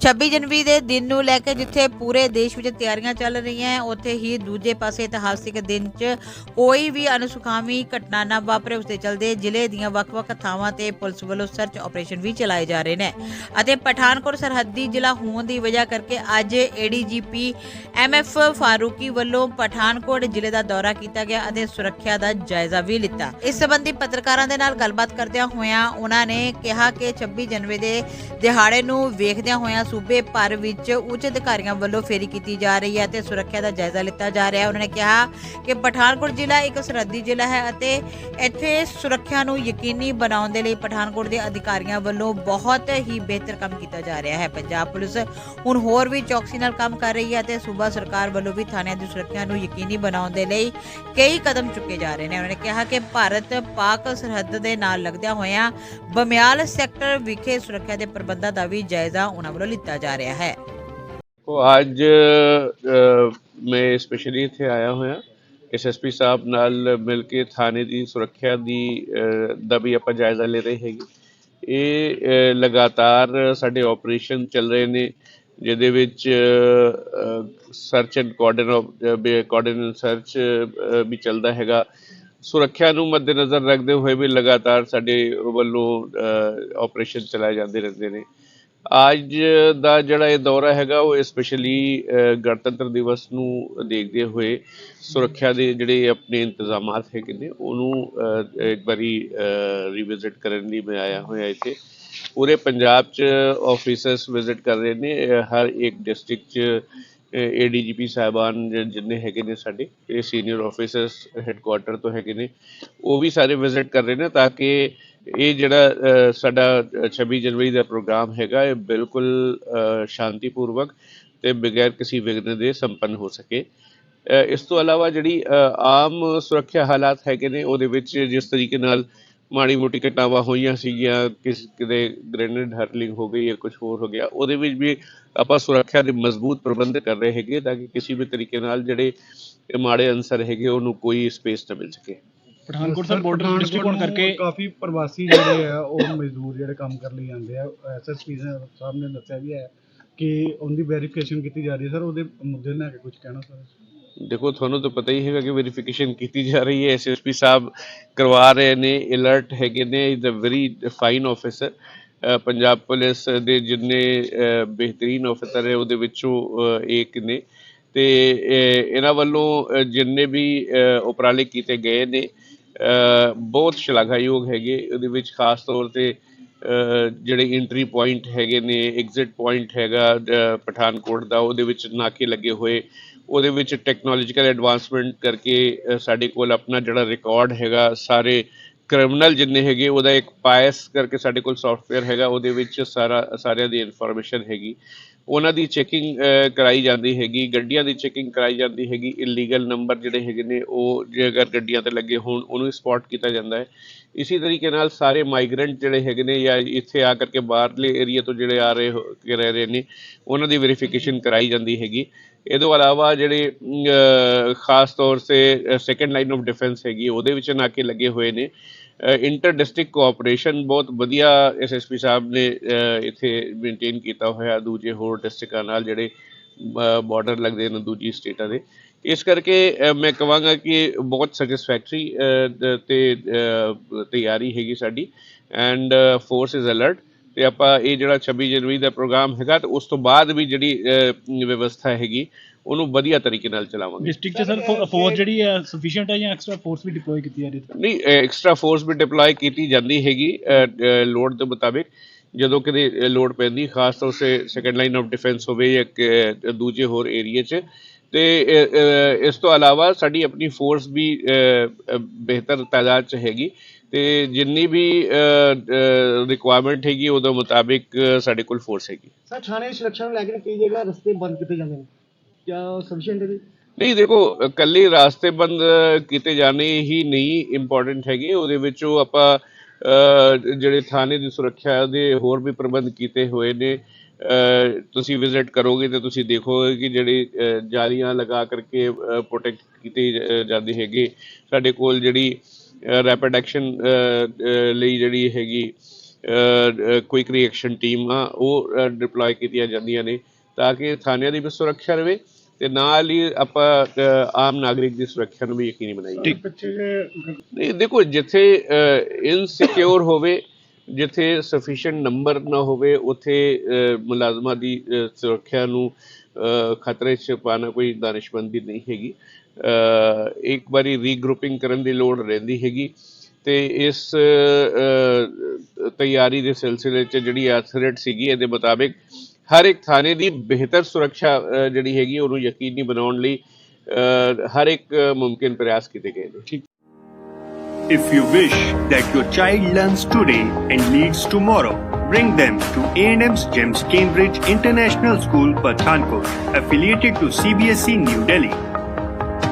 26 ਜਨਵਰੀ ਦੇ ਦਿਨ ਨੂੰ ਲੈ ਕੇ ਜਿੱਥੇ ਪੂਰੇ ਦੇਸ਼ ਵਿੱਚ ਤਿਆਰੀਆਂ ਚੱਲ ਰਹੀਆਂ ਉੱਥੇ ਹੀ ਦੂਜੇ ਪਾਸੇ ਇਤਿਹਾਸਿਕ ਦਿਨ 'ਚ ਕੋਈ ਵੀ ਅਨਸੁਖਾਵੀ ਘਟਨਾ ਨਾ ਵਾਪਰੇ ਉਸ ਦੇ ਚਲਦੇ ਜ਼ਿਲ੍ਹੇ ਦੀਆਂ ਵੱਖ-ਵੱਖ ਥਾਵਾਂ ਤੇ ਪੁਲਿਸ ਵੱਲੋਂ ਸਰਚ ਆਪਰੇਸ਼ਨ ਵੀ ਚਲਾਏ ਜਾ ਰਹੇ ਨੇ। ਅਤੇ ਪਠਾਨਕੋਟ ਸਰਹੱਦੀ ਜ਼ਿਲ੍ਹਾ ਹੋਣ ਦੀ ਵਜ੍ਹਾ ਕਰਕੇ ਅੱਜ ਏਡੀਜੀਪੀ ਐਮਐਫ ਫਾਰੂਕੀ ਵੱਲੋਂ ਪਠਾਨਕੋਟ ਜ਼ਿਲ੍ਹੇ ਦਾ ਦੌਰਾ ਕੀਤਾ ਗਿਆ ਅਤੇ ਸੁਰੱਖਿਆ ਦਾ ਜਾਇਜ਼ਾ ਵੀ ਲਿੱਤਾ। ਇਸ ਸੰਬੰਧੀ ਪੱਤਰਕਾਰਾਂ ਦੇ ਨਾਲ ਗੱਲਬਾਤ ਕਰਦਿਆਂ ਹੋਇਆਂ ਉਹਨਾਂ ਨੇ ਕਿਹਾ ਕਿ 26 ਜਨਵਰੀ ਦੇ ਦਿਹਾੜੇ ਨੂੰ ਵੇਖਦਿਆਂ ਹੋਇਆਂ ਸੂਬੇ ਭਰ ਵਿੱਚ ਉੱਚ ਅਧਿਕਾਰੀਆਂ ਵੱਲੋਂ ਫੇਰੀ ਕੀਤੀ ਜਾ ਰਹੀ ਹੈ ਤੇ ਸੁਰੱਖਿਆ ਦਾ ਜਾਇਜ਼ਾ ਲਿੱਤਾ ਜਾ ਰਿਹਾ ਹੈ। ਉਹਨਾਂ ਨੇ ਕਿਹਾ ਕਿ ਪਠਾਨਕੋਟ ਜ਼ਿਲ੍ਹਾ ਇੱਕ ਸਰਹੱਦੀ ਜ਼ਿਲ੍ਹਾ ਹੈ ਅਤੇ ਇੱਥੇ ਸੁਰੱਖਿਆ ਨੂੰ ਯਕੀਨੀ ਬਣਾਉਣ ਦੇ ਲਈ ਪਠਾਨਕੋਟ ਦੇ ਅਧਿਕਾਰੀਆਂ ਵੱਲੋਂ ਬਹੁਤ ਹੀ ਬਿਹਤਰ ਕੰਮ ਕੀਤਾ ਜਾ ਰਿਹਾ ਹੈ। ਪੰਜਾਬ ਪੁਲਿਸ ਹੁਣ ਹੋਰ ਵੀ ਚੌਕਸੀ ਨਾਲ ਕੰਮ ਕਰ ਰਹੀ ਹੈ ਤੇ ਸੂਬਾ ਸਰਕਾਰ ਵੱਲੋਂ ਵੀ ਥਾਣਿਆਂ ਦੀ ਸੁਰੱਖਿਆ ਨੂੰ ਯਕੀਨੀ ਬਣਾਉਣ ਦੇ ਲਈ ਕਈ ਕਦਮ ਚੁੱਕੇ ਜਾ ਰਹੇ ਨੇ। ਉਹਨਾਂ ਨੇ ਕਿਹਾ ਕਿ ਭਾਰਤ ਪਾਕ ਸਰਹੱਦ ਦੇ ਨਾਲ ਲੱਗਦਿਆਂ ਹੋਇਆਂ ਬਮਿਆਲ ਸੈਕਟਰ ਵਿਖੇ ਸੁਰੱਖਿਆ ਦੇ ਪ੍ਰਬੰਧਾਂ ਦਾ ਵੀ ਜਾਇਜ਼ਾ ਉਹਨਾਂ ਵੱਲੋਂ ਲਿੱਤਾ ਜਾ ਰਿਹਾ ਹੈ। ਉਹ ਅੱਜ ਮੈਂ ਸਪੈਸ਼ਲੀ ਇੱਥੇ ਆਇਆ ਹੋਇਆ। ਐਸਐਸਪੀ ਸਾਹਿਬ ਨਾਲ ਮਿਲ ਕੇ ਥਾਣੇ ਦੀ ਸੁਰੱਖਿਆ ਦੀ ਦਾ ਵੀ ਆਪਾਂ ਜਾਇਜ਼ਾ ਲੈ ਰਹੇ ਹੈਗੇ। ਇਹ ਲਗਾਤਾਰ ਸਾਡੇ ਆਪਰੇਸ਼ਨ ਚੱਲ ਰਹੇ ਨੇ, ਜਿਹਦੇ ਵਿੱਚ search and coordinate coordinate search ਵੀ ਚੱਲਦਾ ਹੈਗਾ। ਸੁਰੱਖਿਆ ਨੂੰ ਮੱਦੇਨਜ਼ਰ ਰੱਖਦੇ ਹੋਏ ਵੀ ਲਗਾਤਾਰ ਸਾਡੇ ਵੱਲੋਂ ਆਪਰੇਸ਼ਨ ਚਲਾਏ ਜਾਂਦੇ ਰਹਿੰਦੇ ਨੇ। ਅੱਜ ਦਾ ਜਿਹੜਾ ਇਹ ਦੌਰਾ ਹੈਗਾ, ਉਹ ਸਪੈਸ਼ਲੀ ਗਣਤੰਤਰ ਦਿਵਸ ਨੂੰ ਦੇਖਦੇ ਹੋਏ ਸੁਰੱਖਿਆ ਦੇ ਜਿਹੜੇ ਆਪਣੇ ਇੰਤਜ਼ਾਮਾਤ ਹੈਗੇ ਨੇ, ਉਹਨੂੰ ਇੱਕ ਵਾਰੀ ਰਿਵਿਜ਼ਿਟ ਕਰਨ ਲਈ ਮੈਂ ਆਇਆ ਹੋਇਆ ਇੱਥੇ। ਪੂਰੇ ਪੰਜਾਬ 'ਚ ਆਫੀਸਰਸ ਵਿਜ਼ਿਟ ਕਰ ਰਹੇ ਨੇ ਹਰ ਇੱਕ ਡਿਸਟ੍ਰਿਕਟ 'ਚ ਏਡੀਜੀਪੀ ਸਾਹਿਬਾਨ ਜਿੰਨੇ ਹੈਗੇ ਨੇ ਸਾਡੇ ਇਹ ਸੀਨੀਅਰ ਆਫੀਸਰਸ ਹੈੱਡਕੁਆਰਟਰ ਤੋਂ ਹੈਗੇ ਨੇ ਉਹ ਵੀ ਸਾਰੇ ਵਿਜ਼ਿਟ ਕਰ ਰਹੇ ਨੇ ਤਾਂ ਕਿ ਇਹ ਜਿਹੜਾ ਸਾਡਾ ਅ, 26 ਜਨਵਰੀ ਦਾ ਪ੍ਰੋਗਰਾਮ ਹੈਗਾ ਇਹ ਬਿਲਕੁਲ ਸ਼ਾਂਤੀਪੂਰਵਕ ਤੇ ਬਗੈਰ ਕਿਸੇ ਵਿਘਨ ਦੇ ਸੰਪੰਨ ਹੋ ਸਕੇ। ਇਸ ਤੋਂ ਇਲਾਵਾ ਜਿਹੜੀ ਆਮ ਸੁਰੱਖਿਆ ਹਾਲਾਤ ਹੈਗੇ ਨੇ ਉਹਦੇ ਵਿੱਚ ਜਿਸ ਤਰੀਕੇ ਨਾਲ ਮਾੜੀ ਮੋਟੀ ਘਟਨਾਵਾਂ ਹੋਈਆਂ ਸੀਗੀਆਂ ਕਿਸ ਕਿਤੇ ਗ੍ਰੇਨੇਡ ਹਰਲਿੰਗ ਹੋ ਗਈ ਜਾਂ ਕੁਝ ਹੋਰ ਹੋ ਗਿਆ ਉਹਦੇ ਵਿੱਚ ਵੀ ਆਪਾਂ ਸੁਰੱਖਿਆ ਦੇ ਮਜ਼ਬੂਤ ਪ੍ਰਬੰਧ ਕਰ ਰਹੇ ਹੈਗੇ ਤਾਂ ਕਿ ਕਿਸੇ ਵੀ ਤਰੀਕੇ ਨਾਲ ਜਿਹੜੇ ਇਹ ਮਾੜੇ ਅਨਸਰ ਹੈਗੇ ਉਹਨੂੰ ਕੋਈ ਸਪੇਸ ਨਾ ਮਿਲ ਸਕੇ। Pathankot sir border Pathankot district ਹੋਣ ਨੂੰ ਕਰਕੇ ਕਾਫੀ ਪ੍ਰਵਾਸੀ ਜਿਹੜੇ ਆ ਉਹ ਮਜ਼ਦੂਰ ਜਿਹੜੇ ਕੰਮ ਕਰਨ ਲਈ ਆਉਂਦੇ ਆ ਐਸਐਸਪੀ ਸਾਹਿਬ ਨੇ ਦੱਸਿਆ ਵੀ ਹੈ ਕਿ ਉਹਦੀ ਵੈਰੀਫਿਕੇਸ਼ਨ ਕੀਤੀ ਜਾ ਰਹੀ ਹੈ। ਸਰ ਉਹਦੇ ਮੁੱਦੇ ਨਾਲ ਕੁਝ ਕਹਿਣਾ ਸਰ? ਦੇਖੋ, ਤੁਹਾਨੂੰ ਤਾਂ ਪਤਾ ਹੀ ਹੈਗਾ ਕਿ ਵੈਰੀਫਿਕੇਸ਼ਨ ਕੀਤੀ ਜਾ ਰਹੀ ਹੈ। ਐਸਐਸਪੀ ਸਾਹਿਬ ਕਰਵਾ ਰਹੇ ਨੇ ਅਲਰਟ ਹੈਗੇ ਨੇ। Is a very fine officer Punjab police ਦੇ ਜਿੰਨੇ ਬਿਹਤਰੀਨ ਆਫੀਸਰ ਹੈ, ਉਹਦੇ ਵਿੱਚੋਂ ਇੱਕ ਨੇ। ਤੇ ਇਹਨਾਂ ਵੱਲੋਂ ਜਿੰਨੇ ਵੀ ਉਪਰਾਲੇ ਕੀਤੇ ਗਏ ਨੇ ਬਹੁਤ ਸ਼ਲਾਘਾਯੋਗ ਹੈਗੇ। ਉਹਦੇ ਵਿੱਚ ਖਾਸ ਤੌਰ ਤੇ ਜਿਹੜੇ ਐਂਟਰੀ ਪੁਆਇੰਟ ਹੈਗੇ ਨੇ ਐਗਜ਼ਿਟ ਪੁਆਇੰਟ ਹੈਗਾ ਪਠਾਨਕੋਟ ਦਾ, ਉਹਦੇ ਵਿੱਚ ਨਾਕੇ ਲੱਗੇ ਹੋਏ। ਉਹਦੇ ਵਿੱਚ ਟੈਕਨੋਲੋਜੀਕਲ ਐਡਵਾਂਸਮੈਂਟ ਕਰਕੇ ਸਾਡੇ ਕੋਲ ਆਪਣਾ ਜਿਹੜਾ ਰਿਕਾਰਡ ਹੈਗਾ, ਸਾਰੇ ਕ੍ਰਿਮੀਨਲ ਜਿੰਨੇ ਹੈਗੇ, ਉਹਦਾ ਇੱਕ ਪਾਇਸ ਕਰਕੇ ਸਾਡੇ ਕੋਲ ਸੌਫਟਵੇਅਰ ਹੈਗਾ, ਉਹਦੇ ਵਿੱਚ ਸਾਰਾ, ਸਾਰਿਆਂ ਦੀ ਇਨਫੋਰਮੇਸ਼ਨ ਹੈਗੀ। ਉਹਨਾਂ ਦੀ ਚੈਕਿੰਗ ਕਰਾਈ ਜਾਂਦੀ ਹੈਗੀ, ਗੱਡੀਆਂ ਦੀ ਚੈਕਿੰਗ ਕਰਾਈ ਜਾਂਦੀ ਹੈਗੀ ਇਲੀਗਲ ਨੰਬਰ ਜਿਹੜੇ ਹੈਗੇ ਨੇ, ਉਹ ਜੇ ਅਗਰ ਗੱਡੀਆਂ ਤੇ ਲੱਗੇ ਹੋਣ, ਉਹਨੂੰ ਸਪੌਟ ਕੀਤਾ ਜਾਂਦਾ ਹੈ। ਇਸੇ ਤਰੀਕੇ ਨਾਲ ਸਾਰੇ ਮਾਈਗ੍ਰੈਂਟ ਜਿਹੜੇ ਹੈਗੇ ਨੇ ਜਾਂ ਇੱਥੇ ਆ ਕਰਕੇ ਬਾਹਰਲੇ ਏਰੀਆ ਤੋਂ ਜਿਹੜੇ ਆ ਰਹੇ ਹੋ ਰਹਿ ਰਹੇ ਨੇ, ਉਹਨਾਂ ਦੀ ਵੈਰੀਫਿਕੇਸ਼ਨ ਕਰਾਈ ਜਾਂਦੀ ਹੈਗੀ। ਇਹ ਤੋਂ ਇਲਾਵਾ ਜਿਹੜੇ ਖਾਸ ਤੌਰ ਤੇ ਸੈਕੰਡ ਲਾਈਨ ਆਫ ਡਿਫੈਂਸ ਹੈਗੀ, ਉਹਦੇ ਵਿੱਚ ਨਾਕੇ ਲੱਗੇ ਹੋਏ ਨੇ। ਇੰਟਰ ਡਿਸਟ੍ਰਿਕਟ ਕੋਆਪਰੇਸ਼ਨ ਬਹੁਤ ਵਧੀਆ ਐਸਐਸਪੀ ਸਾਹਿਬ ਨੇ ਇੱਥੇ ਮੇਨਟੇਨ ਕੀਤਾ ਹੋਇਆ ਦੂਜੇ ਹੋਰ ਡਿਸਟ੍ਰਿਕਟਾਂ ਨਾਲ ਜਿਹੜੇ ਬਾਰਡਰ ਲੱਗਦੇ ਨੇ ਦੂਜੀ ਸਟੇਟਾਂ ਦੇ। ਇਸ ਕਰਕੇ ਮੈਂ ਕਹਾਂਗਾ ਕਿ ਬਹੁਤ ਸੈਟੀਸਫੈਕਟਰੀ ਤੇ ਤਿਆਰੀ ਹੈਗੀ ਸਾਡੀ। ਐਂਡ ਫੋਰਸ ਇਜ਼ ਅਲਰਟ ਤੇ ਆਪਾਂ ਇਹ ਜਿਹੜਾ 26 ਜਨਵਰੀ ਦਾ ਪ੍ਰੋਗਰਾਮ ਹੈਗਾ, ਤੇ ਉਸ ਤੋਂ ਬਾਅਦ ਵੀ ਜਿਹੜੀ ਵਿਵਸਥਾ ਹੈਗੀ ਉਹਨੂੰ ਵਧੀਆ ਤਰੀਕੇ ਨਾਲ ਚਲਾਵਾਂਗੇ। ਡਿਸਟ੍ਰਿਕਟ ਚ ਸਰ ਫੋਰਸ ਜਿਹੜੀ ਹੈ ਸਫੀਸ਼ੀਐਂਟ ਹੈ ਜਾਂ ਐਕਸਟਰਾ ਫੋਰਸ ਵੀ ਡਿਪਲੋਏ ਕੀਤੀ ਜਾ ਰਹੀ ਹੈ ਨਹੀਂ ਐਕਸਟਰਾ ਫੋਰਸ ਵੀ ਡਿਪਲੋਏ ਕੀਤੀ ਜਾਂਦੀ ਹੈਗੀ ਲੋੜ ਦੇ ਮੁਤਾਬਿਕ। ਜਦੋਂ ਕਿਤੇ ਲੋੜ ਪੈਂਦੀ ਖਾਸ ਤੌਰ ਤੇ ਸੈਕੰਡ ਲਾਈਨ ਆਫ ਡਿਫੈਂਸ ਹੋਵੇ ਜਾਂ ਦੂਜੇ ਹੋਰ ਏਰੀਆ 'ਚ। ਤੇ ਇਸ ਤੋਂ ਇਲਾਵਾ ਸਾਡੀ ਆਪਣੀ ਫੋਰਸ ਵੀ ਬਿਹਤਰ ਤਾਦਾਦ 'ਚ ਹੈਗੀ। ਤੇ ਜਿੰਨੀ ਵੀ ਰਿਕੁਆਇਰਮੈਂਟ ਹੈਗੀ ਉਹਦੇ ਮੁਤਾਬਿਕ ਸਾਡੇ ਕੋਲ ਫੋਰਸ ਹੈਗੀ। ਸਰ ਥਾਣੇ ਸੁਰੱਖਿਆ ਨੂੰ ਲੈ ਕੇ ਕਈ ਜਗ੍ਹਾ ਰਸਤੇ ਬੰਦ ਕੀਤੇ ਜਾਂਦੇ ਨੇ। ਕਿਆ ਸਫੀਸ਼ੀਐਂਟ ਹੈ ਨਹੀਂ ਦੇਖੋ ਕੱਲੀ ਰਾਸਤੇ ਬੰਦ ਕੀਤੇ ਜਾਣੇ ਹੀ ਨਹੀਂ ਇੰਪੋਰਟੈਂਟ ਹੈਗੇ। ਉਹਦੇ ਵਿੱਚੋਂ ਆਪਾਂ ਜਿਹੜੇ ਥਾਣੇ ਦੀ ਸੁਰੱਖਿਆ ਦੇ ਹੋਰ ਵੀ ਪ੍ਰਬੰਧ ਕੀਤੇ ਹੋਏ ਨੇ ਤੁਸੀਂ ਵਿਜ਼ਿਟ ਕਰੋਗੇ ਤੇ ਤੁਸੀਂ ਦੇਖੋਗੇ ਕਿ ਜਿਹੜੀ ਅ, ਜਾਲੀਆਂ ਲਗਾ ਕਰਕੇ ਪ੍ਰੋਟੈਕਟ ਕੀਤੇ ਜ- ਜਾਂਦੇ ਹੈਗੇ। ਸਾਡੇ ਕੋਲ ਜਿਹੜੀ ਰੈਪਿਡ ਐਕਸ਼ਨ ਲਈ ਜਿਹੜੀ ਹੈਗੀ ਕੁਇਕ ਰਿਐਕਸ਼ਨ ਆ ਉਹ ਡਿਪਲੋਏ ਕੀਤੀਆਂ ਜਾਂਦੀਆਂ ਨੇ। ਤਾਂ ਕਿ ਥਾਣਿਆਂ ਦੀ ਵੀ ਸੁਰੱਖਿਆ ਰਵੇ ਤੇ ਨਾਲ ਹੀ ਆਪਾਂ ਆਮ ਨਾਗਰਿਕ ਦੀ ਸੁਰੱਖਿਆ ਨੂੰ ਵੀ ਯਕੀਨੀ ਬਣਾਈਏ। ਨਹੀਂ ਦੇਖੋ ਜਿੱਥੇ ਇਨਸਿਕਿਉਰ ਹੋਵੇ ਜਿੱਥੇ ਸਫੀਸ਼ੀਐਂਟ ਨੰਬਰ ਨਾ ਹੋਵੇ ਉੱਥੇ ਮੁਲਾਜ਼ਮਾਂ ਦੀ ਸੁਰੱਖਿਆ ਨੂੰ ਖਤਰੇ 'ਚ ਪਾਣਾ ਕੋਈ ਦਾਨਿਸ਼ਮੰਦੀ ਨਹੀਂ ਹੈਗੀ। ਇੱਕ ਵਾਰੀ ਰੀਗਰੁਪਿੰਗ ਕਰਨ ਦੀ ਲੋੜ ਰਹਿੰਦੀ ਹੈਗੀ ਤੇ ਇਸ ਤਿਆਰੀ ਦੇ ਸਿਲਸਿਲੇ 'ਚ ਜਿਹੜੀ ਐਥਰੇਟ ਸੀਗੀ ਇਹਦੇ ਮੁਤਾਬਿਕ ਹਰ ਇੱਕ ਥਾਣੇ ਦੀ ਬਿਹਤਰ ਸੁਰੱਖਿਆ ਅ, ਜਿਹੜੀ ਹੈਗੀ ਉਹਨੂੰ ਯਕੀਨੀ ਬਣਾਉਣ ਲਈ ਅ, ਹਰ ਇੱਕ ਮੁਮਕਿਨ ਪ੍ਰਯਾਸ ਕੀਤੇ ਗਏ ਨੇ If you wish that your child learns today and leads tomorrow, bring them to A&M's GEMS Cambridge International School, Pathankot, affiliated to CBSE E New Delhi.